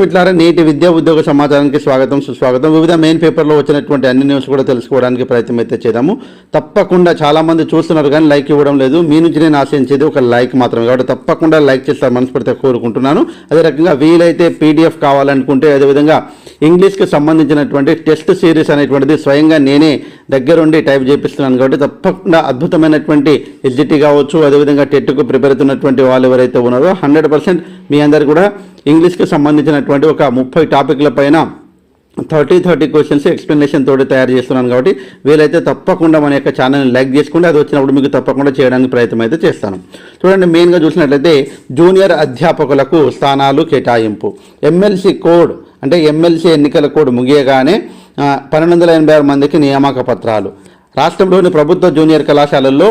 మిత్రులారా నేటి విద్యా ఉద్యోగ సమాచారానికి స్వాగతం సుస్వాగతం. వివిధ మెయిన్ పేపర్లో వచ్చినటువంటి అన్ని న్యూస్ కూడా తెలుసుకోవడానికి ప్రయత్నం అయితే చేద్దాము. తప్పకుండా చాలామంది చూస్తున్నారు కానీ లైక్ ఇవ్వడం లేదు. మీ నుంచి నేను ఆశించేది ఒక లైక్ మాత్రమే. కాబట్టి తప్పకుండా లైక్ చేస్తారు మనస్ఫూర్తిగా కోరుకుంటున్నాను. అదే రకంగా వీలైతే పీడిఎఫ్ కావాలనుకుంటే అదేవిధంగా ఇంగ్లీష్కి సంబంధించినటువంటి టెస్ట్ సిరీస్ అనేటువంటిది స్వయంగా నేనే దగ్గరుండి టైప్ చేపిస్తున్నాను. కాబట్టి తప్పకుండా అద్భుతమైనటువంటి ఎస్జిటి కావచ్చు అదేవిధంగా టెట్కు ప్రిపేర్ అవుతున్నటువంటి వాళ్ళు ఎవరైతే ఉన్నారో హండ్రెడ్ పర్సెంట్ మీ అందరు కూడా ఇంగ్లీష్కి సంబంధించినటువంటి ఒక ముప్పై టాపిక్ల పైన థర్టీ థర్టీ క్వశ్చన్స్ ఎక్స్ప్లెనేషన్ తోటి తయారు చేస్తున్నాను కాబట్టి వీలైతే తప్పకుండా మన యొక్క ఛానల్ని లైక్ చేసుకుంటే అది వచ్చినప్పుడు మీకు తప్పకుండా చేయడానికి ప్రయత్నం అయితే చేస్తాను. చూడండి మెయిన్గా చూసినట్లయితే జూనియర్ అధ్యాపకులకు స్థానాలు కేటాయింపు. ఎమ్మెల్సీ కోడ్ అంటే ఎమ్మెల్సీ ఎన్నికల కోడ్ ముగియగానే పన్నెండు వందల ఎనభై ఆరు మందికి నియామక పత్రాలు. రాష్ట్రంలోని ప్రభుత్వ జూనియర్ కళాశాలల్లో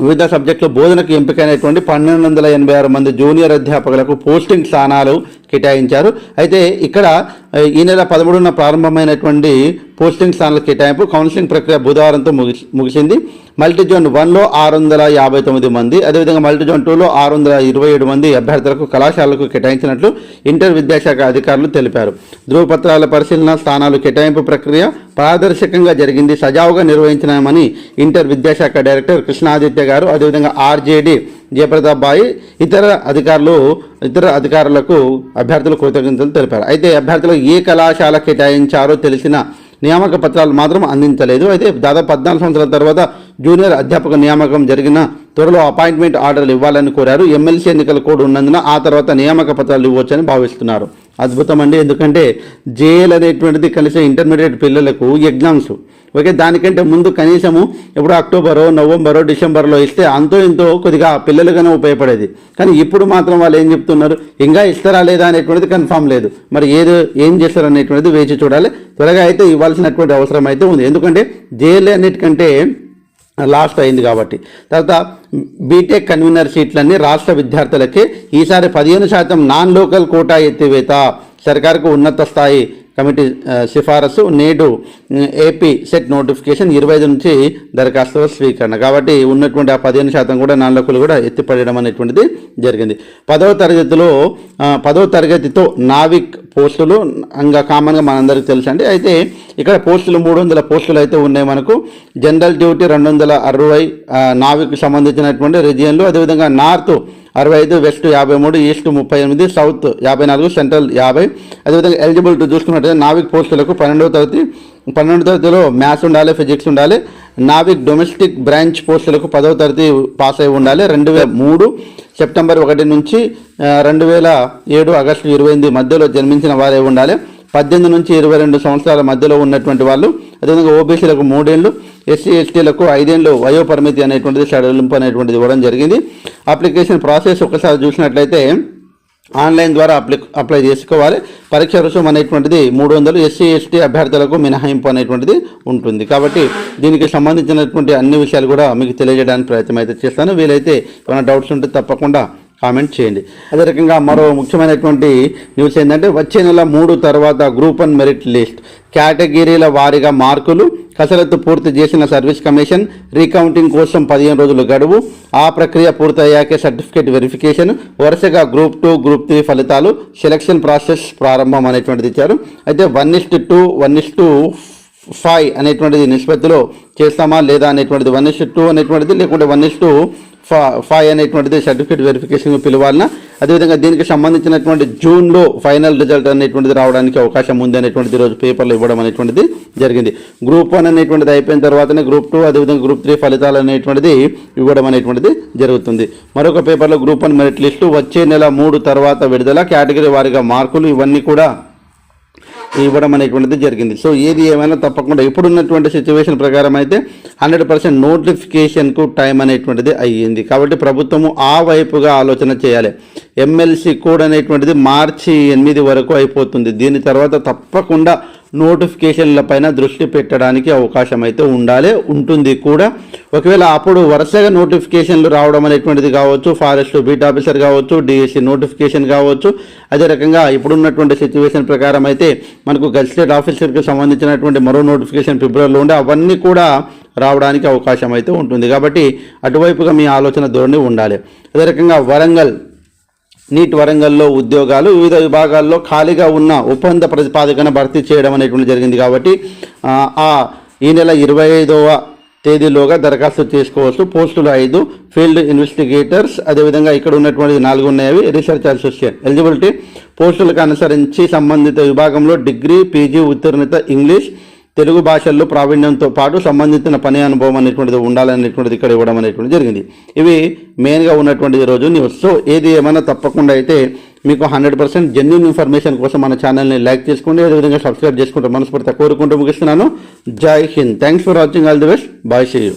వివిధ సబ్జెక్టుల బోధనకు ఎంపికైనటువంటి పన్నెండు వందల ఎనభై ఆరు మంది జూనియర్ అధ్యాపకులకు పోస్టింగ్ స్థానాలు కేటాయించారు. అయితే ఇక్కడ ఈ నెల పదమూడున ప్రారంభమైనటువంటి పోస్టింగ్ స్థానాల కేటాయింపు కౌన్సిలింగ్ ప్రక్రియ బుధవారంతో ముగిసి ముగిసింది. మల్టీ జోన్ వన్లో ఆరు వందల యాభై తొమ్మిది మంది అదేవిధంగా మల్టీ జోన్ టూలో ఆరు వందల ఇరవై ఏడు మంది అభ్యర్థులకు కళాశాలకు కేటాయించినట్లు ఇంటర్ విద్యాశాఖ అధికారులు తెలిపారు. ధృవపత్రాల పరిశీలన స్థానాలు కేటాయింపు ప్రక్రియ పారదర్శకంగా జరిగింది. సజావుగా నిర్వహించినామని ఇంటర్ విద్యాశాఖ డైరెక్టర్ కృష్ణాదిత్య గారు అదేవిధంగా ఆర్జేడీ జయప్రతాప్ బాయి ఇతర అధికారులు ఇతర అధికారులకు అభ్యర్థులు కృతజ్ఞతలు తెలిపారు. అయితే అభ్యర్థులకు ఏ కళాశాల కేటాయించారో తెలిసిన నియామక పత్రాలు మాత్రం అందించలేదు. అయితే దాదాపు పద్నాలుగు సంవత్సరాల తర్వాత జూనియర్ అధ్యాపక నియామకం జరిగిన త్వరలో అపాయింట్మెంట్ ఆర్డర్లు ఇవ్వాలని కోరారు. ఎమ్మెల్సీ ఎన్నికల కోడ్ ఉన్నందున ఆ తర్వాత నియామక పత్రాలు ఇవ్వచ్చని భావిస్తున్నారు. అద్భుతం అండి ఎందుకంటే జేఎల్ అనేటువంటిది కనీసం ఇంటర్మీడియట్ పిల్లలకు ఎగ్జామ్స్. ఓకే దానికంటే ముందు కనీసము ఇప్పుడు అక్టోబరో నవంబరో డిసెంబర్లో ఇస్తే అంతో ఇంతో కొద్దిగా పిల్లలుగానే ఉపయోగపడేది. కానీ ఇప్పుడు మాత్రం వాళ్ళు ఏం చెప్తున్నారు? ఇంకా ఇస్తారా లేదా అనేటువంటిది కన్ఫామ్ లేదు. మరి ఏదో ఏం చేస్తారు అనేటువంటిది వేచి చూడాలి. త్వరగా అయితే ఇవ్వాల్సినటువంటి అవసరం అయితే ఉంది. ఎందుకంటే జేఎల్ అన్నిటికంటే లాస్ట్ అయింది కాబట్టి. తర్వాత బీటెక్ కన్వీనర్ సీట్లన్నీ రాష్ట్ర విద్యార్థులకి ఈసారి పదిహేను శాతం నాన్ లోకల్ కోటా ఎత్తివేత. సర్కారుకు ఉన్నత స్థాయి కమిటీ సిఫారసు నేడు ఏపీ సెట్ నోటిఫికేషన్ ఇరవై ఐదు నుంచి దరఖాస్తుల స్వీకరణ. కాబట్టి ఉన్నటువంటి ఆ పదిహేను శాతం కూడా నాలుగులు కూడా ఎత్తిపడడం అనేటువంటిది జరిగింది. పదవ తరగతిలో పదవ తరగతితో నావిక్ పోస్టులు ఇంకా కామన్గా మనందరికీ తెలుసు అండి. అయితే ఇక్కడ పోస్టులు మూడు వందల పోస్టులు అయితే ఉన్నాయి మనకు. జనరల్ డ్యూటీ రెండు వందల అరవై నావిక్ సంబంధించినటువంటి రిజియన్లు అదేవిధంగా నార్త్ అరవై ఐదు వెస్ట్ యాభై మూడు ఈస్ట్ ముప్పై ఎనిమిది సౌత్ యాభై నాలుగు సెంట్రల్ యాభై. అదేవిధంగా ఎలిజిబిలిటీ చూసుకున్నట్లయితే నావిక్ పోస్టులకు పన్నెండవ తరగతి పన్నెండవ తరగతిలో మ్యాథ్స్ ఉండాలి ఫిజిక్స్ ఉండాలి. నావిక్ డొమెస్టిక్ బ్రాంచ్ పోస్టులకు పదవ తరగతి పాస్ అయి ఉండాలి రెండు వేల మూడు సెప్టెంబర్ ఒకటి నుంచి రెండు వేల ఏడు ఆగస్టు ఇరవై ఎనిమిది మధ్యలో జన్మించిన వారే ఉండాలి. పద్దెనిమిది నుంచి ఇరవై రెండు సంవత్సరాల మధ్యలో ఉన్నటువంటి వాళ్ళు అదేవిధంగా ఓబీసీలకు మూడేళ్ళు ఎస్సీ ఎస్టీలకు ఐదేళ్ళు వయోపరిమితి అనేటువంటిది సడలింపు అనేటువంటిది ఇవ్వడం జరిగింది. అప్లికేషన్ ప్రాసెస్ ఒకసారి చూసినట్లయితే ఆన్లైన్ ద్వారా అప్లై అప్లై చేసుకోవాలి. పరీక్ష రుసుం అనేటువంటిది మూడు వందలు ఎస్సీ ఎస్టీ అభ్యర్థులకు మినహాయింపు అనేటువంటిది ఉంటుంది. కాబట్టి దీనికి సంబంధించినటువంటి అన్ని విషయాలు కూడా మీకు తెలియజేయడానికి ప్రయత్నం అయితే చేస్తాను. వీలైతే ఏమైనా డౌట్స్ ఉంటే తప్పకుండా కామెంట్ చేయండి. అదే రకంగా మరో ముఖ్యమైనటువంటి న్యూస్ ఏంటంటే వచ్చే నెల మూడు తర్వాత గ్రూప్ వన్ మెరిట్ లిస్ట్ కేటగిరీల వారీగా మార్కులు కసరత్తు పూర్తి చేసిన సర్వీస్ కమిషన్ రీకౌంటింగ్ కోసం పదిహేను రోజులు గడువు. ఆ ప్రక్రియ పూర్తయ్యాకే సర్టిఫికేట్ వెరిఫికేషన్ వరుసగా గ్రూప్ టూ గ్రూప్ త్రీ ఫలితాలు సెలక్షన్ ప్రాసెస్ ప్రారంభం అనేటువంటిది ఇచ్చారు. అయితే one is to two one is to five అనేటువంటిది నిష్పత్తిలో చేస్తామా లేదా అనేటువంటిది? వన్ ఇస్ టూ అనేటువంటిది లేకుంటే వన్ ఇస్ టూ ఫై అనేటువంటిది సర్టిఫికేట్ వెరిఫికేషన్ పిలవాలన్నా అదేవిధంగా దీనికి సంబంధించినటువంటి జూన్లో ఫైనల్ రిజల్ట్ అనేటువంటిది రావడానికి అవకాశం ఉంది అనేటువంటిది ఈరోజు పేపర్లో ఇవ్వడం అనేటువంటిది జరిగింది. గ్రూప్ వన్ అనేటువంటిది అయిపోయిన తర్వాతనే గ్రూప్ టూ అదేవిధంగా గ్రూప్ త్రీ ఫలితాలు అనేటువంటిది ఇవ్వడం అనేటువంటిది జరుగుతుంది. మరొక పేపర్లో గ్రూప్ వన్ మెరిట్ లిస్టు వచ్చే నెల మూడు తర్వాత విడుదల కేటగిరీ వారిగా మార్కులు ఇవన్నీ కూడా ఇవ్వడం అనేటువంటిది జరిగింది. సో ఏది ఏమైనా తప్పకుండా ఇప్పుడున్నటువంటి సిచ్యువేషన్ ప్రకారం అయితే హండ్రెడ్ పర్సెంట్ నోటిఫికేషన్కు టైం అనేటువంటిది అయ్యింది. కాబట్టి ప్రభుత్వము ఆ వైపుగా ఆలోచన చేయాలి. ఎమ్మెల్సీ కోడ్ అనేటువంటిది మార్చి ఎనిమిది వరకు అయిపోతుంది. దీని తర్వాత తప్పకుండా నోటిఫికేషన్ల పైన దృష్టి పెట్టడానికి అవకాశం అయితే ఉండాలి ఉంటుంది కూడా. ఒకవేళ అప్పుడు వరుసగా నోటిఫికేషన్లు రావడం అనేటువంటిది కావచ్చు ఫారెస్ట్ బీట్ ఆఫీసర్ కావచ్చు డిఎస్సి నోటిఫికేషన్ కావచ్చు అదే రకంగా ఇప్పుడున్నటువంటి సిచ్యువేషన్ ప్రకారం అయితే మనకు గజిస్ట్రేట్ ఆఫీసర్కి సంబంధించినటువంటి మరో నోటిఫికేషన్ ఫిబ్రవరిలో ఉండే అవన్నీ కూడా రావడానికి అవకాశం అయితే ఉంటుంది. కాబట్టి అటువైపుగా మీ ఆలోచన ధోరణి ఉండాలి. అదే రకంగా వరంగల్ నీట్ వరంగల్లో ఉద్యోగాలు వివిధ విభాగాల్లో ఖాళీగా ఉన్న ఒప్పంద ప్రతిపాదికన భర్తీ చేయడం అనేటువంటి జరిగింది కాబట్టి ఆ, ఈ నెల ఇరవై ఐదవ తేదీలోగా దరఖాస్తు చేసుకోవచ్చు. పోస్టులు ఐదు ఫీల్డ్ ఇన్వెస్టిగేటర్స్ అదేవిధంగా ఇక్కడ ఉన్నటువంటి నాలుగు ఉన్నాయి రీసెర్చ్ అసోసియేట్ ఎలిజిబిలిటీ పోస్టులకు అనుసరించి సంబంధిత విభాగంలో డిగ్రీ పీజీ ఉత్తీర్ణత ఇంగ్లీష్ తెలుగు భాషల్లో ప్రావీణ్యంతో పాటు సంబంధించిన పని అనుభవం అనేటువంటిది ఉండాలనేటువంటిది ఇక్కడ ఇవ్వడం అనేటువంటిది జరిగింది. ఇవి మెయిన్గా ఉన్నటువంటి రోజు న్యూస్ సో ఏది ఏమైనా తప్పకుండా అయితే మీకు హండ్రెడ్ పర్సెంట్ జెన్యున్ ఇన్ఫర్మేషన్ కోసం మన ఛానల్ని లైక్ చేసుకోండి. అదేవిధంగా సబ్స్క్రైబ్ చేసుకుంటూ మనస్ఫూర్తిగా కోరుకుంటూ ముగిస్తున్నాను. జై Hind. Thanks for watching all the best bye see you